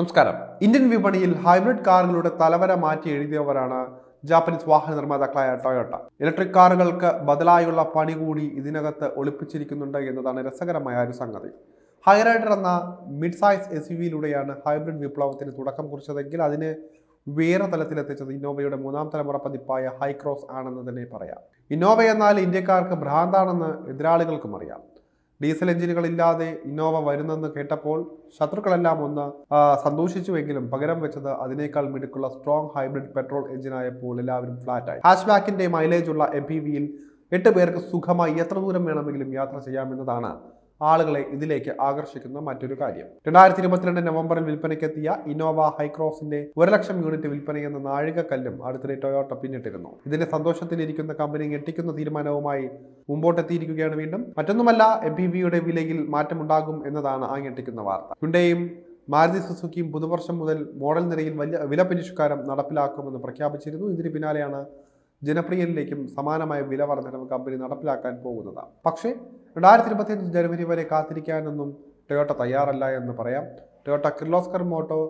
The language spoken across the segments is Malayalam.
നമസ്കാരം. ഇന്ത്യൻ വിപണിയിൽ ഹൈബ്രിഡ് കാറുകളുടെ തലവര മാറ്റി എഴുതിയവരാണ് ജാപ്പനീസ് വാഹന നിർമ്മാതാക്കളായ ടൊയോട്ട ഇലക്ട്രിക് കാറുകൾക്ക് ബദലായുള്ള പണി കൂടി ഇതിനകത്ത് ഒളിപ്പിച്ചിരിക്കുന്നുണ്ട് എന്നതാണ് രസകരമായ ഒരു സംഗതി. ഹൈറൈഡർ എന്ന mid size S U hybrid വിപ്ലവത്തിന് തുടക്കം കുറിച്ചതെങ്കിൽ അതിന് വേറെ തലത്തിലെത്തിച്ചത് ഇന്നോവയുടെ മൂന്നാം തലമുറ പതിപ്പായ ഹൈക്രോസ് ആണെന്ന് തന്നെ പറയാം. ഇന്നോവ എന്നാൽ ഇന്ത്യക്കാർക്ക് ഭ്രാന്താണെന്ന് എതിരാളികൾക്കും അറിയാം. ഡീസൽ എഞ്ചിനുകളില്ലാതെ ഇന്നോവ വരുന്നെന്ന് കേട്ടപ്പോൾ ശത്രുക്കളെല്ലാം ഒന്ന് സന്തോഷിച്ചുവെങ്കിലും പകരം വെച്ചത് അതിനേക്കാൾ മിടുക്കുള്ള സ്ട്രോങ് ഹൈബ്രിഡ് പെട്രോൾ എഞ്ചിനായപ്പോൾ എല്ലാവരും ഫ്ലാറ്റായി ഹാഷ് ബാക്കിന്റെ മൈലേജ് ഉള്ള എം പി വിയിൽ എട്ട് പേർക്ക് സുഖമായി എത്ര ദൂരം വേണമെങ്കിലും യാത്ര ചെയ്യാമെന്നതാണ് ആളുകളെ ഇതിലേക്ക് ആകർഷിക്കുന്ന മറ്റൊരു കാര്യം. രണ്ടായിരത്തി ഇരുപത്തിരണ്ട് നവംബറിൽ വിൽപ്പനയ്ക്കെത്തിയ ഇന്നോവ ഹൈക്രോസിന്റെ ഒരു ലക്ഷം യൂണിറ്റ് വിൽപ്പനയെന്ന നാഴികക്കല്ലും അടുത്തിടെ ടൊയോട്ട പിന്നിട്ടിരുന്നു. ഇതിന്റെ സന്തോഷത്തിലിരിക്കുന്ന കമ്പനി ഞെട്ടിക്കുന്ന തീരുമാനവുമായി മുമ്പോട്ടെത്തിയിരിക്കുകയാണ് വീണ്ടും. മറ്റൊന്നുമല്ല എം പി വിയുടെ വിലയിൽ മാറ്റമുണ്ടാകും എന്നതാണ് ആ ഞെട്ടിക്കുന്ന വാർത്ത. ഹുണ്ടയും മാരുതി സുസുക്കിയും പുതുവർഷം മുതൽ മോഡൽ നിരയിൽ വലിയ വില പരിഷ്കാരം നടപ്പിലാക്കുമെന്ന് പ്രഖ്യാപിച്ചിരുന്നു. ഇതിന് പിന്നാലെയാണ് ജനപ്രിയനിലേക്കും സമാനമായ വില വർധനവ് കമ്പനി നടപ്പിലാക്കാൻ പോകുന്നത് പക്ഷേ രണ്ടായിരത്തി ഇരുപത്തിയഞ്ച് ജനുവരി വരെ കാത്തിരിക്കാനൊന്നും ടൊയോട്ട തയ്യാറല്ല എന്ന് പറയാം. ടൊയോട്ട കിർലോസ്കർ മോട്ടോ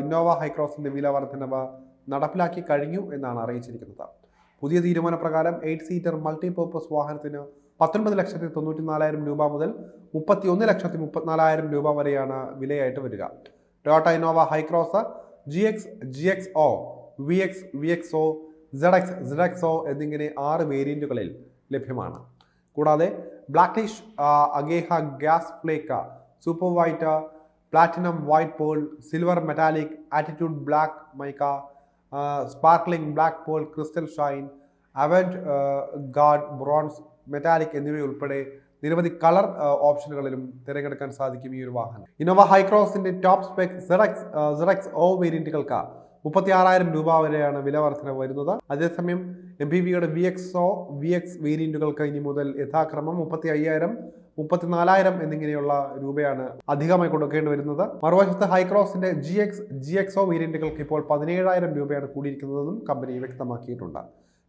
ഇന്നോവ ഹൈക്രോസിന്റെ വില വർധനവ് നടപ്പിലാക്കി കഴിഞ്ഞു എന്നാണ് അറിയിച്ചിരിക്കുന്നത്. പുതിയ തീരുമാനപ്രകാരം എയ്റ്റ് സീറ്റർ മൾട്ടിപർപ്പസ് വാഹനത്തിന് പത്തൊൻപത് ലക്ഷത്തി തൊണ്ണൂറ്റി നാലായിരം രൂപ മുതൽ മുപ്പത്തി ഒന്ന് ലക്ഷത്തി മുപ്പത്തിനാലായിരം രൂപ വരെയാണ് വിലയായിട്ട് വരിക. Toyota Innova Hycross G X G X O V X V X O Z Z X O Z X എന്നിങ്ങനെ ആറ് വേരിയന്റുകളിൽ ലഭ്യമാണ്. കൂടാതെ blackish Ageha glass flake super white platinum white pearl silver metallic attitude black mica sparkling black pearl crystal shine avant garde bronze metallic എന്നിവയുൾപ്പെടെ നിരവധി കളർ ഓപ്ഷനുകളിലും തിരഞ്ഞെടുക്കാൻ സാധിക്കും ഈ ഒരു വാഹനം. Innova ഹൈക്രോസിന്റെ top spec Z X Z X O വേരിയന്റുകൾക്ക് മുപ്പത്തി ആറായിരം രൂപ വരെയാണ് വില വർധന വരുന്നത്. അതേസമയം എം പി വിയുടെ V X O V X വേരിയന്റുകൾക്ക് ഇനി മുതൽ യഥാക്രമം മുപ്പത്തി അയ്യായിരം മുപ്പത്തിനാലായിരം എന്നിങ്ങനെയുള്ള രൂപയാണ് അധികമായി കൊടുക്കേണ്ടി വരുന്നത്. മറുവശത്ത് ഹൈക്രോസിന്റെ G X G X O വേരിയന്റുകൾക്ക് ഇപ്പോൾ പതിനേഴായിരം രൂപയാണ് കൂടിയിരിക്കുന്നതെന്നും കമ്പനി വ്യക്തമാക്കിയിട്ടുണ്ട്.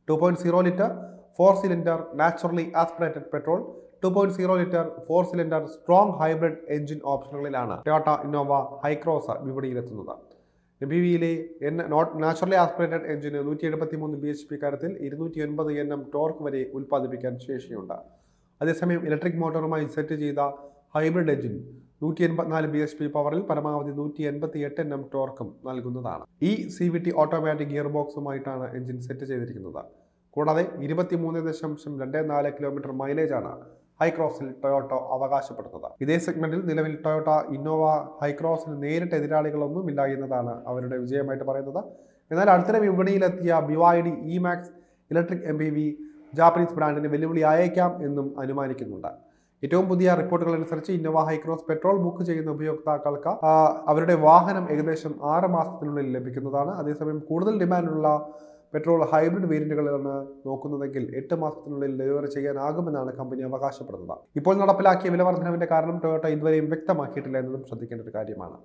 Two point zero litre four cylinder naturally aspirated petrol two point zero litre four cylinder strong hybrid engine ഓപ്ഷനുകളിലാണ് Toyota Innova Hycross വിപണിയിലെത്തുന്നത്. എം പി വിയിലെ എൻ നോട്ട് നാച്ചുറലി ആസ്പിറേറ്റഡ് എഞ്ചിന് നൂറ്റി എഴുപത്തി മൂന്ന് ബി എച്ച് പി കാര്യത്തിൽ ഇരുന്നൂറ്റി എൺപത് എൻ എം ടോർക്ക് വരെ ഉൽപ്പാദിപ്പിക്കാൻ ശേഷിയുണ്ട്. അതേസമയം ഇലക്ട്രിക് മോട്ടോറുമായി സെറ്റ് ചെയ്ത ഹൈബ്രിഡ് എഞ്ചിൻ നൂറ്റി എൺപത്തിനാല് ബി എച്ച് പി പവറിൽ പരമാവധി നൂറ്റി എൺപത്തി എട്ട് എൻ എം ടോർക്കും നൽകുന്നതാണ്. ഈ C V T automatic gear ബോക്സുമായിട്ടാണ് engine set ചെയ്തിരിക്കുന്നത്. കൂടാതെ ഇരുപത്തി മൂന്ന് ദശാംശം രണ്ട് നാല് കിലോമീറ്റർ മൈലേജാണ് ഹൈക്രോസിൽ ടൊയോട്ടോ അവകാശപ്പെടുന്നത്. ഇതേ സെഗ്മെന്റിൽ നിലവിൽ ടൊയോട്ട ഇന്നോവ ഹൈക്രോസിന് നേരിട്ട് എതിരാളികളൊന്നുമില്ല എന്നതാണ് അവരുടെ വിജയമായിട്ട് പറയുന്നത്. എന്നാൽ അടുത്തിടെ വിപണിയിലെത്തിയ BYD E Max electric M P V Japanese ബ്രാൻഡിന് വെല്ലുവിളി അയക്കാം എന്നും അനുമാനിക്കുന്നുണ്ട്. ഏറ്റവും പുതിയ റിപ്പോർട്ടുകൾ അനുസരിച്ച് ഇന്നോവ ഹൈക്രോസ് പെട്രോൾ ബുക്ക് ചെയ്യുന്ന ഉപയോക്താക്കൾക്ക് അവരുടെ വാഹനം ഏകദേശം ആറ് മാസത്തിനുള്ളിൽ ലഭിക്കുന്നതാണ്. അതേസമയം കൂടുതൽ ഡിമാൻഡുള്ള പെട്രോൾ ഹൈബ്രിഡ് വേരിയന്റുകളാണ് നോക്കുന്നതെങ്കിൽ എട്ട് മാസത്തിനുള്ളിൽ ഡെലിവറി ചെയ്യാനാകുമെന്നാണ് കമ്പനി അവകാശപ്പെടുന്നത്. ഇപ്പോൾ നടപ്പിലാക്കിയ വില വർധനവിന്റെ കാരണം ടൊയോട്ട ഇതുവരെയും വ്യക്തമാക്കിയിട്ടില്ല എന്നതും ശ്രദ്ധിക്കേണ്ട ഒരു കാര്യമാണ്.